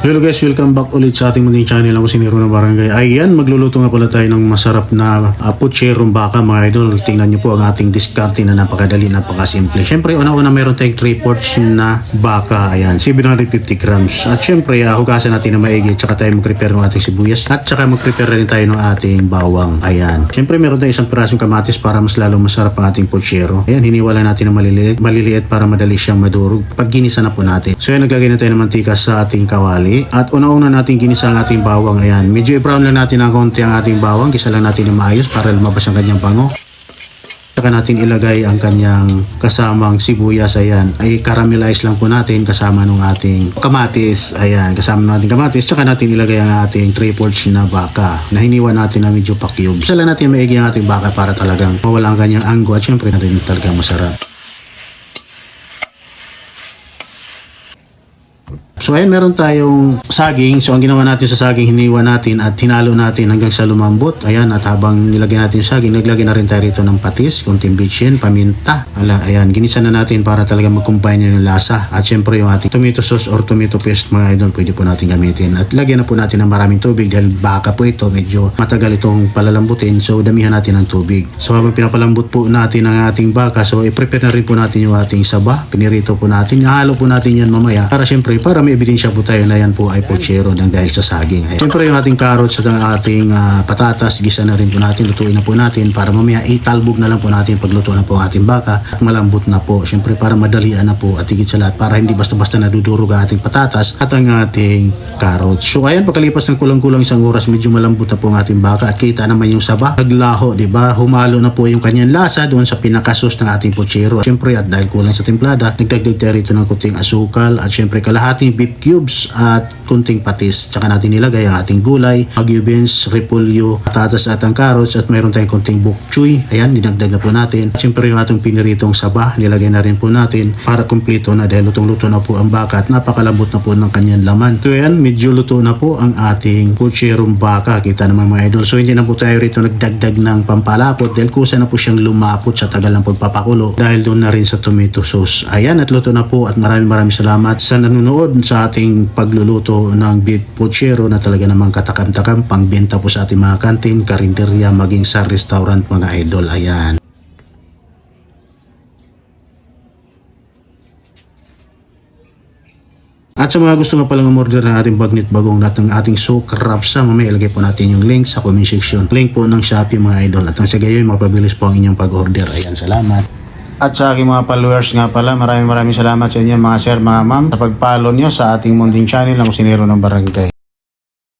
Hello guys, welcome back ulit sa ating munting channel. Ako si Nero ng Barangay. Ayan, magluluto nga pala tayo ng masarap na uh, putserong baka mga idol. Tingnan nyo po ang ating diskarte na napakadali, napakasimple. Siyempre, una-una meron tayong 3 ports na baka. Ayan, 750 grams. At siyempre, uh, hugasan natin na maigi. Tsaka tayo mag-prepare ng ating sibuyas. At tsaka mag-prepare rin tayo ng ating bawang. Ayan. Siyempre, meron tayong isang pirasong kamatis para mas lalo masarap ang ating putsero. Ayan, hiniwala natin ng maliliit, maliliit para madali siyang madurog. Pag ginisa na po natin. So, ayan, naglagay na tayo ng mantika sa ating kawali. At una-una natin ginisa ang ating bawang. Ayan, medyo i-brown lang natin ng konti ang ating bawang. Gisa lang natin ng maayos para lumabas ang kanyang bango. Saka natin ilagay ang kanyang kasamang sibuyas. Ayan, ay caramelize lang po natin kasama ng ating kamatis. Ayan, kasama ng ating kamatis. Saka natin ilagay ang ating 3 fourths na baka na hiniwa natin na medyo pa-cube. Isa lang natin maigi ang ating baka para talagang mawala ang kanyang anggo at syempre na rin talaga masarap. So ayun, meron tayong saging. So ang ginawa natin sa saging, hiniwa natin at hinalo natin hanggang sa lumambot. Ayan, at habang nilagyan natin saging, naglagay na rin tayo rito ng patis, kunting bitchin, paminta. Ala, ayan, ginisa na natin para talaga mag-combine yung lasa. At syempre yung ating tomato sauce or tomato paste mga idol, pwede po natin gamitin. At lagyan na po natin ng maraming tubig dahil baka po ito, medyo matagal itong palalambutin. So damihan natin ng tubig. So habang pinapalambot po natin ang ating baka, so i-prepare na rin po natin yung ating saba. Pinirito po natin. Ihalo po natin yan mamaya para syempre para may ebidensya po tayo na yan po ay pochero ng dahil sa saging. Ayan. Siyempre yung ating carrots at ang ating ah, patatas, gisa na rin po natin, lutuin na po natin para mamaya italbog na lang po natin pagluto na po ang ating baka at malambot na po. Siyempre para madalian na po at higit sa lahat para hindi basta-basta nadudurog ang ating patatas at ang ating carrots. So ayan, pagkalipas ng kulang-kulang isang oras, medyo malambot na po ang ating baka at kita naman yung saba. Naglaho, di ba? Humalo na po yung kanyang lasa doon sa pinakasos ng ating pochero. Siyempre at dahil kulang sa timplada, nagdagdag tayo rito ng kunting asukal at siyempre kalahating beef cubes at kunting patis. Tsaka natin nilagay ang ating gulay, agyo beans, repolyo, patatas at ang carrots at mayroon tayong kunting bok choy. Ayan, dinagdag na po natin. At siyempre yung ating piniritong saba, nilagay na rin po natin para kumpleto na dahil lutong-luto na po ang baka at napakalambot na po ng kanyang laman. So ayan, medyo luto na po ang ating kutserong baka. Kita naman mga idol. So hindi na po tayo rito nagdagdag ng pampalapot dahil kusa na po siyang lumapot sa tagal ng pagpapakulo dahil doon na rin sa tomato sauce. Ayan, at luto na po at maraming maraming salamat sa nanonood sa ating pagluluto ng beef pochero na talaga namang katakam-takam pangbenta po sa ating mga kantin, karinderya, maging sa restaurant mga idol. Ayan. At sa mga gusto nga palang umorder ng ating bagnit bagong lahat ng ating soak rapsa, mamaya ilagay po natin yung link sa comment section. Link po ng Shopee mga idol. At ang sa gayon, mapabilis po ang inyong pag-order. Ayan, salamat. At sa aking mga followers nga pala, maraming maraming salamat sa inyo mga sir, mga ma'am, sa pag-follow nyo sa ating Munding Channel na Kusinero ng Barangay.